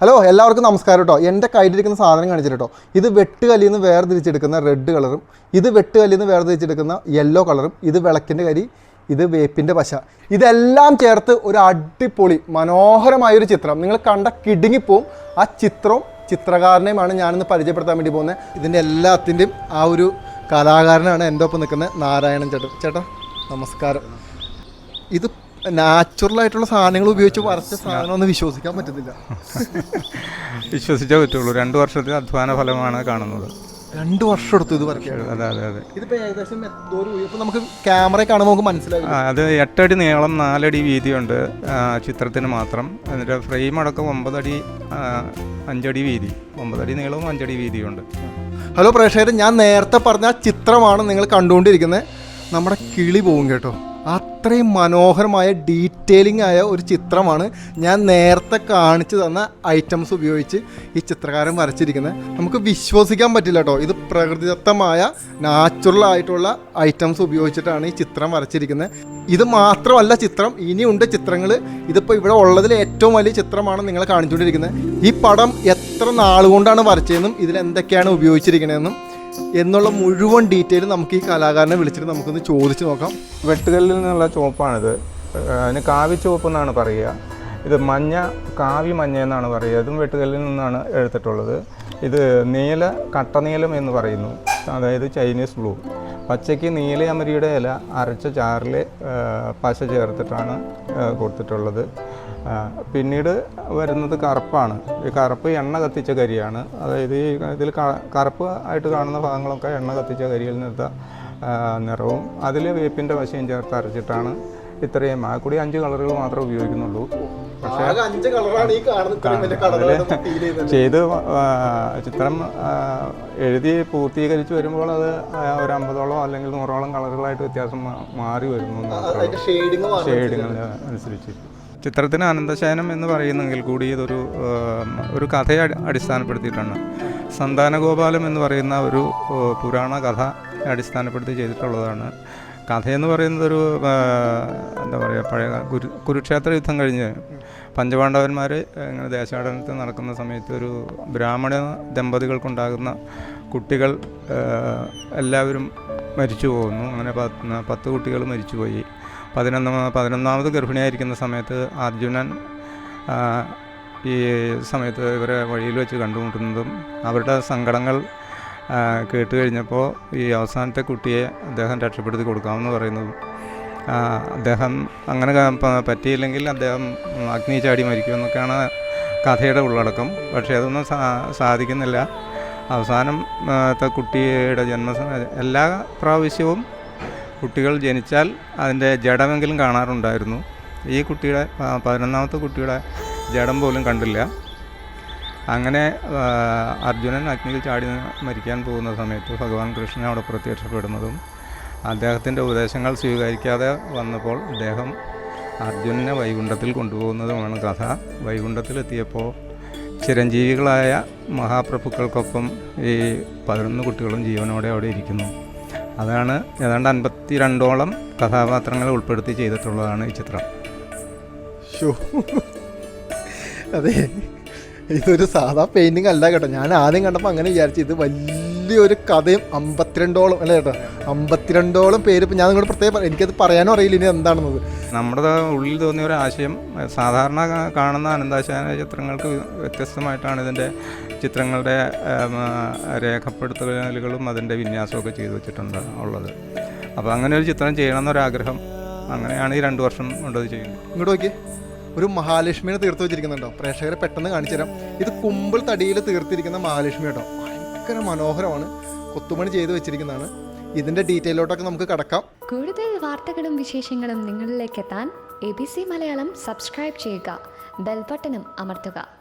Hello എല്ലാവർക്കും നമസ്കാരം കേട്ടോ എന്റെ കയ്യിലിരിക്കുന്ന സാധനം കാണിച്ചിട്ട് കേട്ടോ ഇത് വെട്ടുകല്ലിൽ നിന്ന് വേർതിരിച്ചെടുക്കുന്ന റെഡ് കളറും ഇത് വെട്ടുകല്ലിൽ നിന്ന് വേർതിരിച്ചെടുക്കുന്ന യെല്ലോ കളറും ഇത് വിളക്കിന്റെ കരി ഇത് വേപ്പിന്റെ പശ. ഇതെല്ലാം ചേർത്ത് ഒരു അടിപൊളി മനോഹരമായൊരു ചിത്രം. നിങ്ങൾ കണ്ട കിടുങ്ങിപ്പോവും. ആ ചിത്രവും ചിത്രകാരനെയുമാണ് ഞാനിന്ന് പരിചയപ്പെടുത്താൻ വേണ്ടി പോകുന്നത്. ഇതിന്റെ എല്ലാത്തിന്റെയും ആ ഒരു കലാകാരനാണ് എന്റെ ഒപ്പം നിൽക്കുന്നത് നാരായണൻ ചേട്ടൻ. ചേട്ടാ നമസ്കാരം. ഇത് നാച്ചുറൽ ആയിട്ടുള്ള സാധനങ്ങൾ ഉപയോഗിച്ച് വരച്ച സാധനം ഒന്ന് വിശ്വസിക്കാൻ പറ്റുന്നില്ല. വിശ്വസിച്ചേ പറ്റുള്ളൂ. രണ്ട് വർഷത്തെ അധ്വാന ഫലമാണ് കാണുന്നത്. രണ്ട് വർഷം എടുത്തു ഇത് വരയ്ക്കാൻ. അതെ അതെ അതെ. ഇതിപ്പോ ഏകദേശം ഇപ്പൊ നമുക്ക് ക്യാമറ കാണുമ്പോൾ നമുക്ക് മനസ്സിലായി. ആ, അത് എട്ടടി നീളം നാലടി വീതിയുണ്ട്. ചിത്രത്തിന് മാത്രം. എന്നിട്ട് ഫ്രെയിം അടക്കം ഒമ്പതടി അഞ്ചടി വീതി. ഒമ്പതടി നീളവും അഞ്ചടി വീതിയുണ്ട്. ഹലോ പ്രേക്ഷകർ ഞാൻ നേരത്തെ പറഞ്ഞ ചിത്രമാണ് നിങ്ങൾ കണ്ടുകൊണ്ടിരിക്കുന്നത്. നമ്മുടെ കിളി പോകും കേട്ടോ. അത്രയും മനോഹരമായ ഡീറ്റെയിലിംഗ് ആയ ഒരു ചിത്രമാണ് ഞാൻ നേരത്തെ കാണിച്ചു തന്ന ഐറ്റംസ് ഉപയോഗിച്ച് ഈ ചിത്രകാരൻ വരച്ചിരിക്കുന്നത്. നമുക്ക് വിശ്വസിക്കാൻ പറ്റില്ല കേട്ടോ ഇത് പ്രകൃതിദത്തമായ നാച്ചുറൽ ആയിട്ടുള്ള ഐറ്റംസ് ഉപയോഗിച്ചിട്ടാണ് ഈ ചിത്രം വരച്ചിരിക്കുന്നത്. ഇത് മാത്രമല്ല ചിത്രം ഇനിയുണ്ട് ചിത്രങ്ങൾ ഇതിപ്പോൾ ഇവിടെ ഉള്ളതിൽ ഏറ്റവും വലിയ ചിത്രമാണ് നിങ്ങൾ കാണിച്ചുകൊണ്ടിരിക്കുന്നത്. ഈ പടം എത്ര നാളുകൊണ്ടാണ് വരച്ചതെന്നും ഇതിൽ എന്തൊക്കെയാണ് ഉപയോഗിച്ചിരിക്കുന്നതെന്നും എന്നുള്ള മുഴുവൻ ഡീറ്റെയിൽ നമുക്ക് ഈ കലാകാരനെ വിളിച്ചിട്ട് നമുക്കൊന്ന് ചോദിച്ചു നോക്കാം. വെട്ടുകല്ലിൽ നിന്നുള്ള ചുവപ്പാണിത്. അതിന് കാവി ചുവപ്പ് എന്നാണ് പറയുക. ഇത് മഞ്ഞ കാവി മഞ്ഞ എന്നാണ് പറയുക. ഇതും വെട്ടുകല്ലിൽ നിന്നാണ് എടുത്തിട്ടുള്ളത്. ഇത് നീല കട്ടനീലം എന്ന് പറയുന്നു. അതായത് ചൈനീസ് ബ്ലൂ. പച്ചയ്ക്ക് നീലയമരിയുടെ ഇല അരച്ച ചാറിൽ പശ ചേർത്തിട്ടാണ് കൊടുത്തിട്ടുള്ളത്. പിന്നീട് വരുന്നത് കറുപ്പാണ്. ഈ കറുപ്പ് എണ്ണ കത്തിച്ച കരിയാണ്. അതായത് ഈ ഇതിൽ കറുപ്പ് ആയിട്ട് കാണുന്ന ഭാഗങ്ങളൊക്കെ എണ്ണ കത്തിച്ച കരിയിൽ നിന്നെടുത്ത നിറവും അതിൽ വേപ്പിന്റെ വശയും ചേർത്ത് അരച്ചിട്ടാണ് ഇത്രയും ആ കൂടി അഞ്ച് കളറുകൾ മാത്രമേ ഉപയോഗിക്കുന്നുള്ളൂ. അഞ്ച് കളറാണ് ഈ ചെയ്ത് ചിത്രം എഴുതി പൂർത്തീകരിച്ച് വരുമ്പോൾ അത് ഒരു അമ്പതോളം അല്ലെങ്കിൽ നൂറോളം കളറുകളായിട്ട് വ്യത്യാസം മാറി വരുന്നു ഷെയ്ഡിങ്ങൾ അനുസരിച്ച്. ചിത്രത്തിന് അനന്തശയനം എന്ന് പറയുന്നെങ്കിൽ കൂടി ഇതൊരു ഒരു കഥയെ അടി- അടിസ്ഥാനപ്പെടുത്തിയിട്ടാണ്. സന്താനഗോപാലം എന്ന് പറയുന്ന ഒരു പുരാണ കഥ അടിസ്ഥാനപ്പെടുത്തി ചെയ്തിട്ടുള്ളതാണ്. കഥയെന്ന് പറയുന്നത് ഒരു എന്താ പറയുക പഴയ കുരു കുരുക്ഷേത്ര യുദ്ധം കഴിഞ്ഞ് പഞ്ചപാണ്ഡവന്മാർ ഇങ്ങനെ ദേശാടനത്തിൽ നടക്കുന്ന സമയത്ത് ഒരു ബ്രാഹ്മണ ദമ്പതികൾക്കുണ്ടാകുന്ന കുട്ടികൾ എല്ലാവരും മരിച്ചു പോകുന്നു. അങ്ങനെ പത്ത് പത്ത് കുട്ടികൾ മരിച്ചുപോയി. പതിനൊന്നാം പതിനൊന്നാമത് ഗർഭിണിയായിരിക്കുന്ന സമയത്ത് അർജുനൻ ഈ സമയത്ത് ഇവരെ വഴിയിൽ വെച്ച് കണ്ടുമുട്ടുന്നതും അവരുടെ സങ്കടങ്ങൾ കേട്ട് കഴിഞ്ഞപ്പോൾ ഈ അവസാനത്തെ കുട്ടിയെ അദ്ദേഹം രക്ഷപ്പെടുത്തി കൊടുക്കാമെന്ന് പറയുന്നതും അദ്ദേഹം അങ്ങനെ പറ്റിയില്ലെങ്കിൽ അദ്ദേഹം അഗ്നി ചാടി മരിക്കുമെന്നൊക്കെയാണ് കഥയുടെ ഉള്ളടക്കം. പക്ഷേ അതൊന്നും സാധിക്കുന്നില്ല. അവസാനം കുട്ടിയുടെ ജന്മ എല്ലാ പ്രാവശ്യവും കുട്ടികൾ ജനിച്ചാൽ അതിന്റെ ജഡമെങ്കിലും കാണാറുണ്ടായിരുന്നു. ഈ കുട്ടിയുടെ പതിനൊന്നാമത്തെ കുട്ടിയുടെ ജഡം പോലും കണ്ടില്ല. അങ്ങനെ അർജുനൻ അഗ്നിയിൽ ചാടി മരിക്കാൻ പോകുന്ന സമയത്ത് ഭഗവാൻ കൃഷ്ണൻ അവിടെ പ്രത്യക്ഷപ്പെടുന്നതും അദ്ദേഹത്തിന്റെ ഉപദേശങ്ങൾ സ്വീകരിക്കാതെ വന്നപ്പോൾ അദ്ദേഹം അർജുനനെ വൈകുണ്ഠത്തിൽ കൊണ്ടുപോകുന്നതുമാണ് കഥ. വൈകുണ്ഠത്തിലെത്തിയപ്പോൾ ചിരഞ്ജീവികളായ മഹാപ്രഭുക്കൾക്കൊപ്പം ഈ പതിനൊന്ന് കുട്ടികളും ജീവനോടെ അവിടെ ഇരിക്കുന്നു. അതാണ് ഏതാണ്ട് അൻപത്തി രണ്ടോളം കഥാപാത്രങ്ങളെ ഉൾപ്പെടുത്തി ചെയ്തിട്ടുള്ളതാണ് ഈ ചിത്രം. അതെ. ഇതൊരു സാധാ പെയിന്റിംഗ് അല്ല കേട്ടോ. ഞാൻ ആദ്യം കണ്ടപ്പോൾ അങ്ങനെ വിചാരിച്ചു. ഇത് വലിയൊരു കഥയും അമ്പത്തിരണ്ടോളം അല്ലേ കേട്ടോ? അമ്പത്തിരണ്ടോളം പേര് ഇപ്പം ഞാൻ നിങ്ങളോട് പ്രത്യേകം എനിക്കത് പറയാനും അറിയില്ല ഇനി എന്താണെന്നത്. നമ്മുടെ ഉള്ളിൽ തോന്നിയ ഒരു ആശയം സാധാരണ കാണുന്ന അനന്താശാന ചിത്രങ്ങൾക്ക് വ്യത്യസ്തമായിട്ടാണ് ഇതിന്റെ ചിത്രങ്ങളുടെ രേഖപ്പെടുത്തലുകളും അതിന്റെ വിന്യാസമൊക്കെ ചെയ്തു വെച്ചിട്ടുണ്ട് ഉള്ളത്. അപ്പോൾ അങ്ങനെ ഒരു ചിത്രം ചെയ്യണമെന്നൊരാഗ്രഹം അങ്ങനെയാണ് ഈ രണ്ട് വർഷം കൊണ്ടത് ചെയ്യുന്നത്. ഇങ്ങോട്ട് നോക്കി ഒരു മഹാലക്ഷ്മിനെ തീർത്ത് വെച്ചിരിക്കുന്നുണ്ടോ? പ്രേക്ഷകരെ പെട്ടെന്ന് കാണിച്ചു തരാം ഇത് കുമ്പിൾ തടിയിൽ തീർത്തിരിക്കുന്ന മഹാലക്ഷ്മി കേട്ടോ. ഭയങ്കര മനോഹരമാണ്. കൊത്തുമണി ചെയ്ത് വെച്ചിരിക്കുന്നതാണ്. ഇതിന്റെ ഡീറ്റെയിലോട്ടൊക്കെ നമുക്ക് കടക്കാം. കൂടുതൽ വാർത്തകളും വിശേഷങ്ങളും നിങ്ങളിലേക്ക് എത്താൻ A B C Malayalam subscribe ചെയ്യുക. ബെൽബട്ടനും അമർത്തുക.